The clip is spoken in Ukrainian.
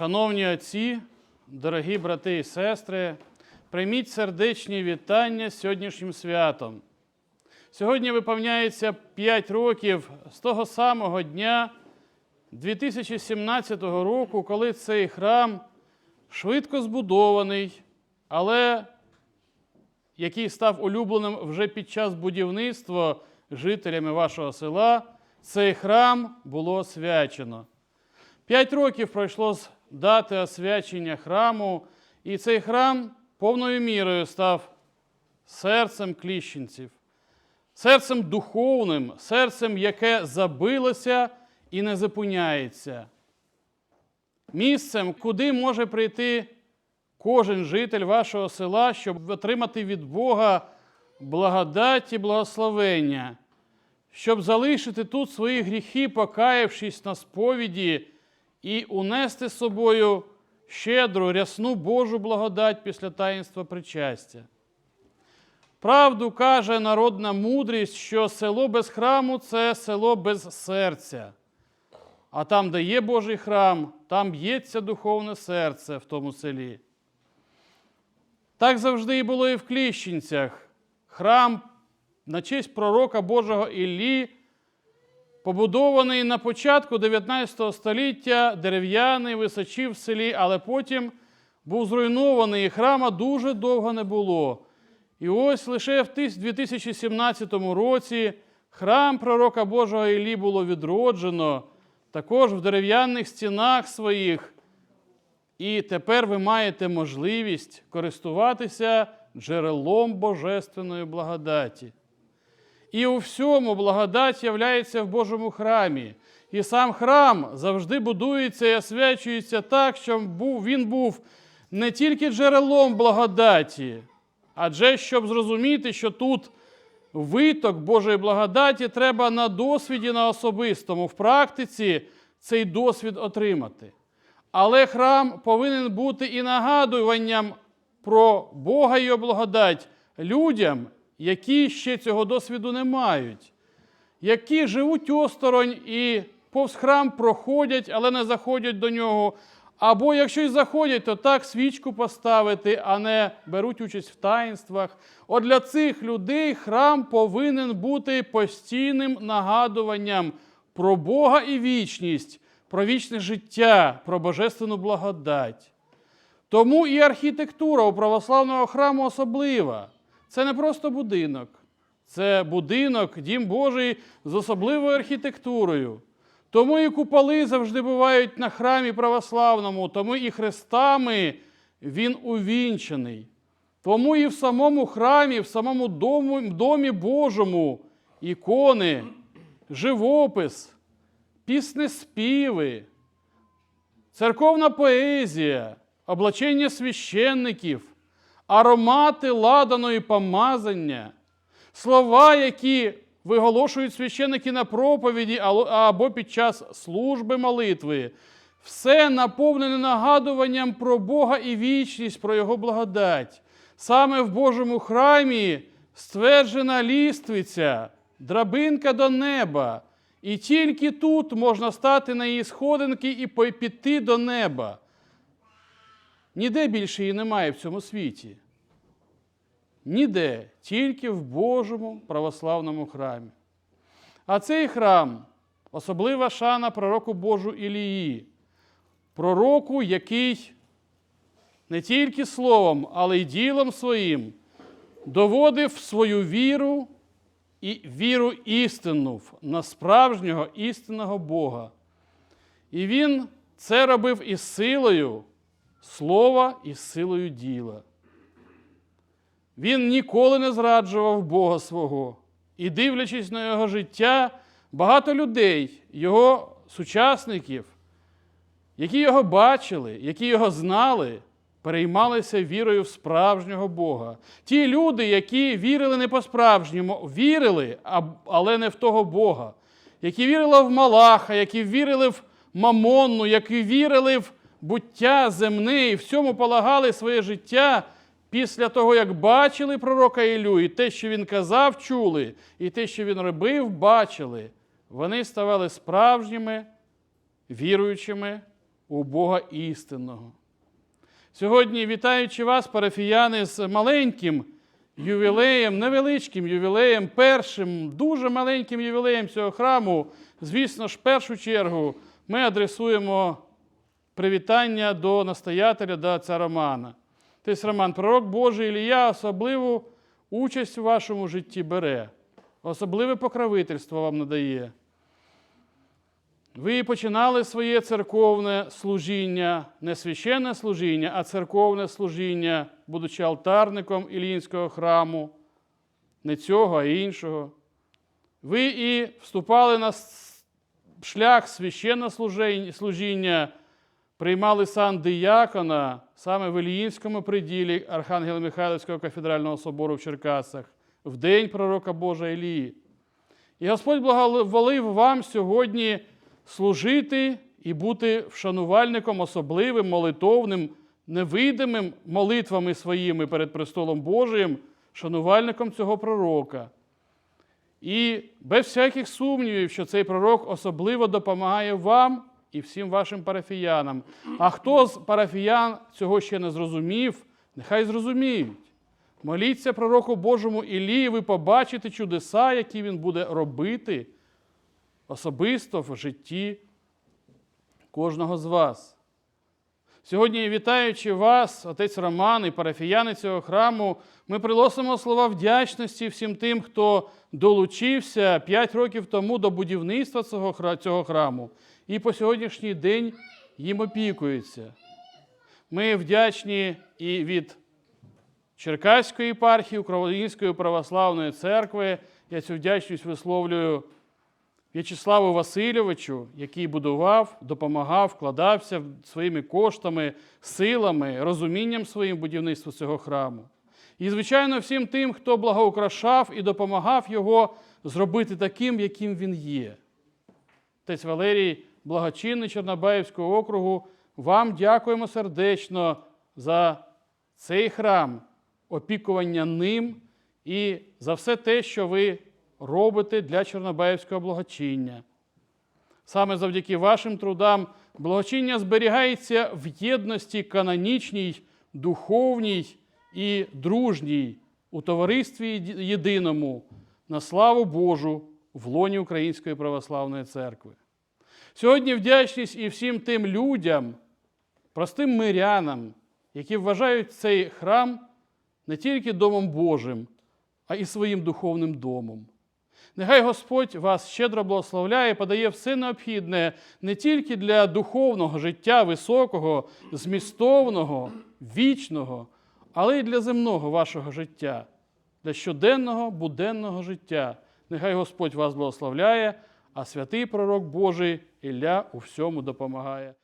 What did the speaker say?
Шановні отці, дорогі брати і сестри, прийміть сердечні вітання з сьогоднішнім святом. Сьогодні виповняється 5 років з того самого дня 2017 року, коли цей храм швидко збудований, але який став улюбленим вже під час будівництва жителями вашого села, цей храм було освячено. П'ять років пройшло з дати освячення храму, і цей храм повною мірою став серцем кліщенців, серцем духовним, серцем, яке забилося і не зупиняється. Місцем, куди може прийти кожен житель вашого села, щоб отримати від Бога благодать і благословення, щоб залишити тут свої гріхи, покаявшись на сповіді, і унести з собою щедру, рясну Божу благодать після таїнства причастя. Правду каже народна мудрість, що село без храму це село без серця. А там, де є Божий храм, там б'ється духовне серце в тому селі. Так завжди і було і в Кліщенцях. Храм на честь пророка Божого Іллі, побудований на початку 19 століття, дерев'яний, височив в селі, але потім був зруйнований, і храма дуже довго не було. І ось лише в 2017 році храм пророка Божого Іллі було відроджено, також в дерев'яних стінах своїх. І тепер ви маєте можливість користуватися джерелом божественної благодаті. І у всьому благодать являється в Божому храмі. І сам храм завжди будується і освячується так, щоб він був не тільки джерелом благодаті, адже щоб зрозуміти, що тут виток Божої благодаті треба на досвіді, на особистому, в практиці цей досвід отримати. Але храм повинен бути і нагадуванням про Бога і його благодать людям, які ще цього досвіду не мають, які живуть осторонь і повз храм проходять, але не заходять до нього. Або якщо й заходять, то так свічку поставити, а не беруть участь в таїнствах. От для цих людей храм повинен бути постійним нагадуванням про Бога і вічність, про вічне життя, про божественну благодать. Тому і архітектура у православного храму особлива. Це не просто будинок, це будинок, дім Божий з особливою архітектурою. Тому і куполи завжди бувають на храмі православному, тому і хрестами він увінчений. Тому і в самому храмі, в самому дому, домі Божому ікони, живопис, піснеспіви, церковна поезія, облачення священників, аромати ладаної помазання, слова, які виголошують священники на проповіді або під час служби молитви. Все наповнене нагадуванням про Бога і вічність, про Його благодать. Саме в Божому храмі стверджена ліствиця, драбинка до неба. І тільки тут можна стати на її сходинки і піти до неба. Ніде більше її немає в цьому світі. Ніде, тільки в Божому православному храмі. А цей храм особлива шана пророку Божу Ілії, пророку, який не тільки словом, але й ділом своїм доводив свою віру і віру істинну на справжнього істинного Бога. І він це робив із силою слова і силою діла. Він ніколи не зраджував Бога свого. І, дивлячись на його життя, багато людей, його сучасників, які його бачили, які його знали, переймалися вірою в справжнього Бога. Ті люди, які вірили не по-справжньому, вірили, але не в того Бога, які вірили в Малаха, які вірили в Мамонну, які вірили в буття земне і всьому полагали своє життя. Після того, як бачили пророка Ілю, і те, що він казав, чули, і те, що він робив, бачили, вони ставали справжніми, віруючими у Бога істинного. Сьогодні, вітаючи вас, парафіяни, з маленьким ювілеєм, невеличким ювілеєм, першим, дуже маленьким ювілеєм цього храму, звісно ж, в першу чергу ми адресуємо привітання до настоятеля, до отця Романа. Тобто, Роман, пророк Божий Ілія особливу участь у вашому житті бере, особливе покровительство вам надає. Ви починали своє церковне служіння, не священне служіння, а церковне служіння, будучи алтарником Ілінського храму, не цього, а іншого. Ви і вступали на шлях священного служіння, приймали сан диякона саме в Іліїнському приділі Архангела Михайлівського кафедрального собору в Черкасах, в день пророка Божа Ілії. І Господь благоволив вам сьогодні служити і бути вшанувальником особливим, молитовним, невидимим молитвами своїми перед престолом Божиїм, шанувальником цього пророка. І без всяких сумнівів, що цей пророк особливо допомагає вам і всім вашим парафіянам. А хто з парафіян цього ще не зрозумів, нехай зрозуміють. Моліться пророку Божому Ілії, ви побачите чудеса, які він буде робити особисто в житті кожного з вас. Сьогодні, вітаючи вас, отець Роман і парафіяни цього храму, ми приносимо слова вдячності всім тим, хто долучився 5 років тому до будівництва цього храму і по сьогоднішній день їм опікуються. Ми вдячні і від Черкаської єпархії, Української православної церкви. Я цю вдячність висловлюю В'ячеславу Васильовичу, який будував, допомагав, вкладався своїми коштами, силами, розумінням своїм будівництву цього храму. І, звичайно, всім тим, хто благоукрашав і допомагав його зробити таким, яким він є. Отець Валерій, благочинний Чорнобаївського округу, вам дякуємо сердечно за цей храм, опікування ним і за все те, що ви робите для Чорнобаївського благочиння. Саме завдяки вашим трудам благочиння зберігається в єдності канонічній, духовній і дружній у товаристві єдиному на славу Божу в лоні Української православної церкви. Сьогодні вдячність і всім тим людям, простим мирянам, які вважають цей храм не тільки домом Божим, а і своїм духовним домом. Нехай Господь вас щедро благословляє, подає все необхідне не тільки для духовного життя високого, змістовного, вічного, але й для земного вашого життя, для щоденного, буденного життя. Нехай Господь вас благословляє, а святий пророк Божий Ілля у всьому допомагає.